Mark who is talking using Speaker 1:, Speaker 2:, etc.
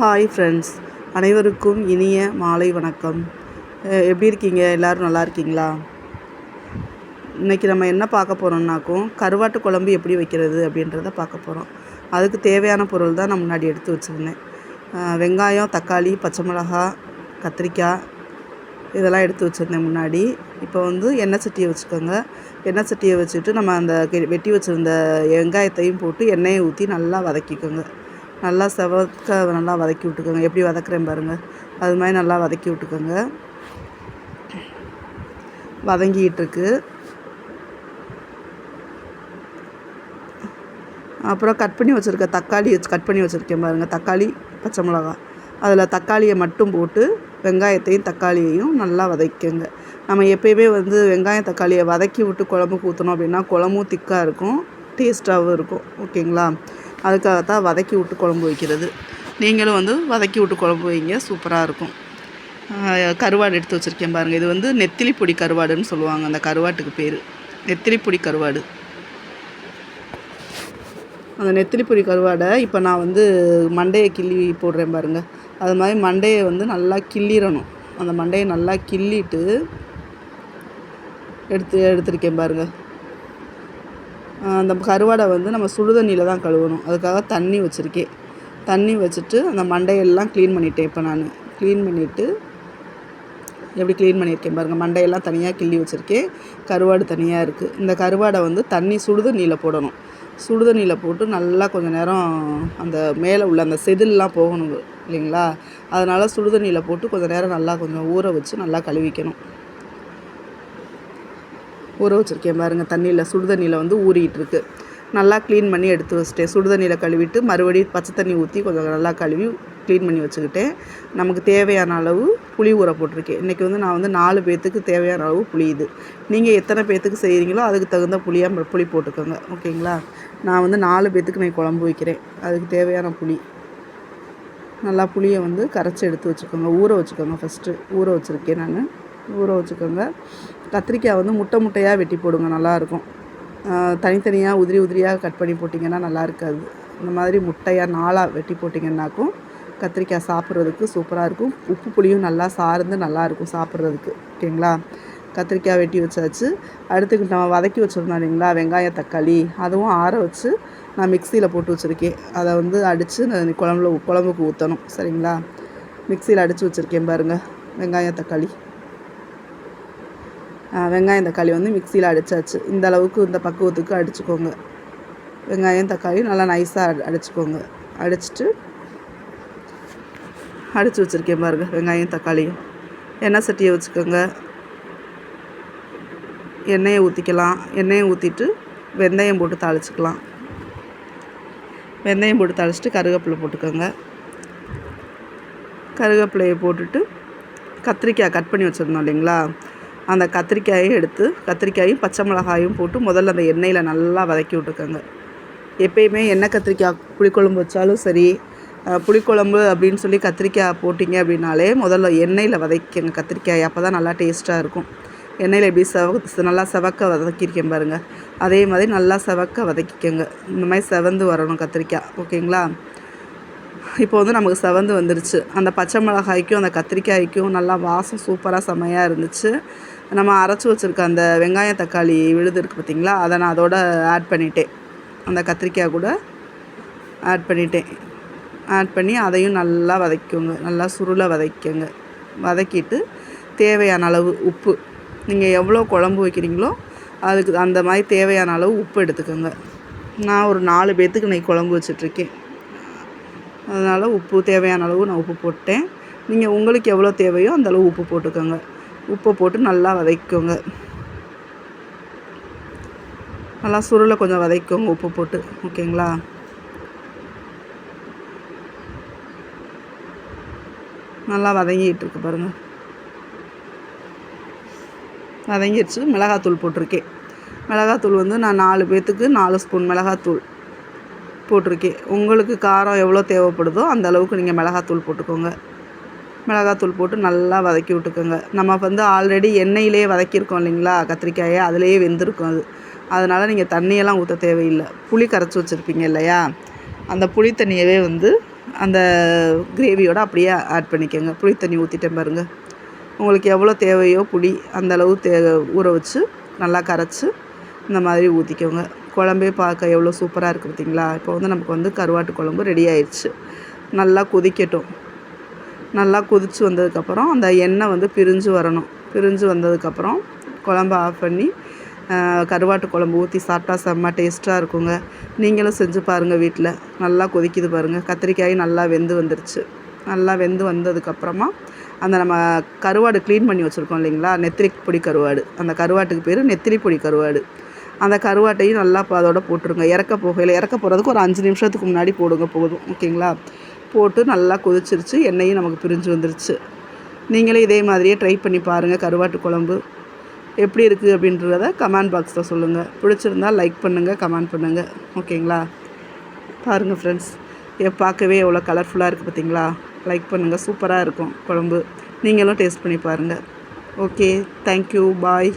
Speaker 1: Hi friends அனைவருக்கும் இனிய மாலை வணக்கம். எப்படி இருக்கீங்க? எல்லோரும் நல்லா இருக்கீங்களா? இன்றைக்கி நம்ம என்ன பார்க்க போகிறோம்னாக்கும் கருவாட்டு குழம்பு எப்படி வைக்கிறது அப்படின்றத பார்க்க போகிறோம் அதுக்கு தேவையான பொருள் தான் நான் முன்னாடி எடுத்து வச்சுருந்தேன். வெங்காயம் தக்காளி பச்சை மிளகாய் கத்திரிக்காய் இதெல்லாம் எடுத்து வச்சுருந்தேன் முன்னாடி. இப்போ வந்து எண்ணெய் சட்டியை வச்சுக்கோங்க. எண்ணெய் சட்டியை வச்சுட்டு நம்ம அந்த கெ- வெட்டி வச்சுருந்த வெங்காயத்தையும் போட்டு எண்ணெயை ஊற்றி நல்லா வதக்கிக்கோங்க. நல்லா செவக்க நல்லா வதக்கி விட்டுக்கோங்க. எப்படி வதக்குறேன் பாருங்கள் அது மாதிரி நல்லா வதக்கி விட்டுக்கோங்க. வதங்கிட்டுருக்கு. அப்புறம் கட் பண்ணி வச்சுருக்க தக்காளி வச்சு கட் பண்ணி வச்சுருக்கேன் பாருங்கள் தக்காளி பச்சை மிளகா. அதில் தக்காளியை மட்டும் போட்டு வெங்காயத்தையும் தக்காளியையும் நல்லா வதக்கிக்கோங்க நம்ம எப்பயுமே வந்து வெங்காயம் தக்காளியை வதக்கி விட்டு குழம்பு ஊற்றணும் அப்படின்னா குழம்பும் திக்காக இருக்கும். டேஸ்ட்டாகவும் இருக்கும். ஓகேங்களா? அதுக்காகத்தான் வதக்கி விட்டு குழம்பு வைக்கிறது. நீங்களும் வந்து வதக்கி விட்டு குழம்பு வைங்க சூப்பராக இருக்கும். கருவாடு எடுத்து வச்சுருக்கேன் பாருங்கள் இது வந்து நெத்திலி பொடி கருவாடுன்னு சொல்லுவாங்க அந்த கருவாட்டுக்கு பேர். நெத்திலி பொடி கருவாடு. அந்த நெத்திலி பொடி கருவாடை இப்போ நான் வந்து மண்டையை கிள்ளி போடுறேன் பாருங்கள் அது மாதிரி மண்டையை வந்து நல்லா கிள்ளிடணும் அந்த மண்டையை நல்லா கிள்ளிட்டு எடுத்து எடுத்திருக்கேன் பாருங்கள் அந்த கருவாடை வந்து நம்ம சுடுதண்ணியில் தான் கழுவணும். அதுக்காக தண்ணி வச்சுருக்கேன். தண்ணி வச்சுட்டு அந்த மண்டையெல்லாம் க்ளீன் பண்ணிட்டேன் இப்போ நான். க்ளீன் பண்ணிவிட்டு எப்படி க்ளீன் பண்ணியிருக்கேன் பாருங்கள் மண்டையெல்லாம் தனியாக கிள்ளி வச்சுருக்கேன். கருவாடு தனியாக இருக்குது இந்த கருவாடை வந்து தண்ணி சுடுதண்ணியில் போடணும். சுடுதண்ணியில் போட்டு நல்லா கொஞ்சம் நேரம் அந்த மேலே உள்ள அந்த செதில்லாம் போகணும் இல்லைங்களா? அதனால் சுடுதண்ணியில் போட்டு கொஞ்சம் நேரம் நல்லா கொஞ்சம் ஊற வச்சு நல்லா கழுவிக்கணும். ஊற வச்சுருக்கேன் பாருங்கள் தண்ணியில் சுடுதண்ணியில் வந்து ஊறிட்டு இருக்கு. நல்லா க்ளீன் பண்ணி எடுத்து வச்சிட்டேன். சுடுதண்ணியில் கழுவிட்டு மறுபடியும் பச்சை தண்ணி ஊற்றி கொஞ்சம் நல்லா கழுவி க்ளீன் பண்ணி வச்சுக்கிட்டேன். நமக்கு தேவையான அளவு புளி ஊற போட்டிருக்கேன். இன்றைக்கி வந்து நான் வந்து நாலு பேர்த்துக்கு தேவையான அளவு புளி இது. நீங்கள் எத்தனை பேர்த்துக்கு செய்கிறீங்களோ அதுக்கு தகுந்த புளியாக புளி போட்டுக்கோங்க. ஓகேங்களா? நான் வந்து நாலு பேர்த்துக்கு நான் குழம்பு வைக்கிறேன். அதுக்கு தேவையான புளி. நல்லா புளியை வந்து கரைச்சி எடுத்து வச்சுக்கோங்க. ஊற வச்சுக்கோங்க ஃபஸ்ட்டு ஊற வச்சுருக்கேன் நான். ஊற வச்சுக்கோங்க. கத்திரிக்காய் வந்து முட்டை முட்டையாக வெட்டி போடுங்க நல்லாயிருக்கும். தனித்தனியாக உதிரி உதிரியாக கட் பண்ணி போட்டிங்கன்னா நல்லா இருக்காது இந்த மாதிரி முட்டையாக நாளாக வெட்டி போட்டிங்கன்னாக்கும் கத்திரிக்காய் சாப்பிட்றதுக்கு சூப்பராக இருக்கும். உப்பு புளியும் நல்லா சார்ந்து நல்லாயிருக்கும் சாப்பிட்றதுக்கு. ஓகேங்களா? கத்திரிக்காய் வெட்டி வச்சாச்சு. அடுத்து நம்ம வதக்கி வச்சுருந்தோம் இல்லைங்களா வெங்காயம் தக்காளி அதுவும் ஆற வச்சு நான் மிக்சியில் போட்டு வச்சுருக்கேன். அதை வந்து அடித்து நான் குழம்புல குழம்புக்கு ஊற்றணும் சரிங்களா? மிக்சியில் அடித்து வச்சுருக்கேன் பாருங்கள் வெங்காயம் தக்காளி. வெங்காயம் தக்காளி வந்து மிக்சியில் அடித்தாச்சு இந்த அளவுக்கு இந்த பக்குவத்துக்கு அடிச்சுக்கோங்க. வெங்காயம் தக்காளி நல்லா நைஸாக அடிச்சுக்கோங்க. அடிச்சிட்டு அடித்து வச்சுருக்கேன் பாருங்கள் வெங்காயம் தக்காளியும். எண்ணெய் சட்டியை வச்சுக்கோங்க. எண்ணெயை ஊற்றிக்கலாம் எண்ணெயை ஊற்றிட்டு வெந்தயம் போட்டு தாளிச்சுக்கலாம். வெந்தயம் போட்டு தாளிச்சிட்டு கருவேப்பிலை போட்டுக்கோங்க. கருவேப்பிலையை போட்டுட்டு கத்திரிக்காய் கட் பண்ணி வச்சுருந்தோம் இல்லைங்களா? அந்த கத்திரிக்காயை எடுத்து கத்திரிக்காயும் பச்சை மிளகாயும் போட்டு முதல்ல அந்த எண்ணெயில் நல்லா வதக்கி விட்டுக்கோங்க எப்பயுமே எண்ணெய் கத்திரிக்காய் புளிக்குழம்பு வச்சாலும் சரி புளிக்குழம்பு அப்படின்னு சொல்லி கத்திரிக்காய் போட்டிங்க அப்படின்னாலே முதல்ல எண்ணெயில் வதக்கிங்க கத்திரிக்காய். அப்போ தான் நல்லா டேஸ்ட்டாக இருக்கும். எண்ணெயில் எப்படி செவ நல்லா செவக்க வதக்கியிருக்கேன் பாருங்கள் அதே மாதிரி நல்லா செவக்க வதக்கிக்கோங்க. இந்த மாதிரி செவந்து வரணும் கத்திரிக்காய். ஓகேங்களா? இப்போ வந்து நமக்கு செவந்து வந்துருச்சு. அந்த பச்சை மிளகாய்க்கும் அந்த கத்திரிக்காய்க்கும் நல்லா வாசம் சூப்பராக செமையாக இருந்துச்சு. நம்ம அரைச்சி வச்சுருக்க அந்த வெங்காயம் தக்காளி விழுது இருக்குது பார்த்தீங்களா அதை நான் அதோட ஆட் பண்ணிட்டேன். அந்த கத்திரிக்காய் கூட ஆட் பண்ணிட்டேன். ஆட் பண்ணி அதையும் நல்லா வதக்கிக்கோங்க. நல்லா சுருளை வதக்கிக்கோங்க. வதக்கிட்டு தேவையான அளவு உப்பு. நீங்கள் எவ்வளோ குழம்பு வைக்கிறீங்களோ அதுக்கு அந்த மாதிரி தேவையான அளவு உப்பு எடுத்துக்கோங்க. நான் ஒரு நாலு பேர்த்துக்கு இன்னைக்கு குழம்பு வச்சிட்ருக்கேன் அதனால் உப்பு தேவையான அளவு நான் உப்பு போட்டேன். நீங்கள் உங்களுக்கு எவ்வளோ தேவையோ அந்த அளவு உப்பு போட்டுக்கோங்க. உப்பை போட்டு நல்லா வதக்கிக்கோங்க. நல்லா சுருளை கொஞ்சம் வதக்கிக்கோங்க உப்பு போட்டு ஓகேங்களா? நல்லா வதங்கிட்டு இருக்கு பாருங்கள் வதங்கிடுச்சு மிளகாத்தூள் போட்டிருக்கேன். மிளகாத்தூள் வந்து நான் நாலு பேர்த்துக்கு நாலு ஸ்பூன் மிளகாத்தூள். போட்டிருக்கேன் உங்களுக்கு காரம் எவ்வளோ தேவைப்படுதோ அந்த அளவுக்கு நீங்கள் மிளகாத்தூள் போட்டுக்கோங்க. மிளகாத்தூள் போட்டு நல்லா வதக்கி விட்டுக்கோங்க. நம்ம வந்து ஆல்ரெடி எண்ணெயிலே வதக்கியிருக்கோம் இல்லைங்களா? கத்திரிக்காயை. அதிலேயே வெந்திருக்கும் அது. அதனால் நீங்கள் தண்ணியெல்லாம் ஊற்ற தேவையில்லை. புளி கரைச்சி வச்சுருப்பீங்க இல்லையா? அந்த புளி தண்ணியவே வந்து அந்த கிரேவியோட அப்படியே ஆட் பண்ணிக்கோங்க. புளி தண்ணி ஊற்றிட்டேன் பாருங்கள் உங்களுக்கு எவ்வளோ தேவையோ புளி அந்தளவு தே ஊற வச்சு நல்லா கரைச்சி இந்த மாதிரி ஊற்றிக்கோங்க குழம்பே பார்க்க எவ்வளோ சூப்பராக இருக்குது பார்த்தீங்களா? இப்போ வந்து நமக்கு வந்து கருவாட்டு குழம்பு ரெடி ஆயிடுச்சு நல்லா கொதிக்கட்டும். நல்லா கொதித்து வந்ததுக்கப்புறம் அந்த எண்ணெய் வந்து பிரிஞ்சு வரணும். பிரிஞ்சு வந்ததுக்கப்புறம் குழம்பு ஆஃப் பண்ணி கருவாட்டு குழம்பு ஊற்றி சாப்பிட்டா செம்ம டேஸ்ட்டாக இருக்குங்க. நீங்களும் செஞ்சு பாருங்கள் வீட்டில் நல்லா கொதிக்குது பாருங்கள் கத்திரிக்காய் நல்லா வெந்து வந்துருச்சு. நல்லா வெந்து வந்ததுக்கப்புறமா அந்த நம்ம கருவாடு க்ளீன் பண்ணி வச்சுருக்கோம் இல்லைங்களா? நெத்திரி பொடி கருவாடு. அந்த கருவாட்டுக்கு பேர் நெத்திரி பொடி கருவாடு. அந்த கருவாட்டையும் நல்லா அதோட போட்டுருங்க. இறக்க போகையில் இறக்க போகிறதுக்கு ஒரு அஞ்சு நிமிஷத்துக்கு முன்னாடி போடுங்க போதும். ஓகேங்களா? போட்டு நல்லா கொதிச்சிருச்சு எண்ணெயும் நமக்கு பிரிஞ்சு வந்துருச்சு. நீங்களே இதே மாதிரியே ட்ரை பண்ணி பாருங்கள் கருவாட்டு குழம்பு எப்படி இருக்குது அப்படின்றத கமெண்ட் பாக்ஸில் சொல்லுங்கள் பிடிச்சிருந்தா லைக் பண்ணுங்கள் கமெண்ட் பண்ணுங்கள் ஓகேங்களா? பாருங்கள் ஃப்ரெண்ட்ஸ் எ பார்க்கவே எவ்வளோ கலர்ஃபுல்லாக இருக்குது பார்த்தீங்களா லைக் பண்ணுங்கள் சூப்பராக இருக்கும் குழம்பு. நீங்களும் டேஸ்ட் பண்ணி பாருங்கள் ஓகே தேங்க்யூ பாய்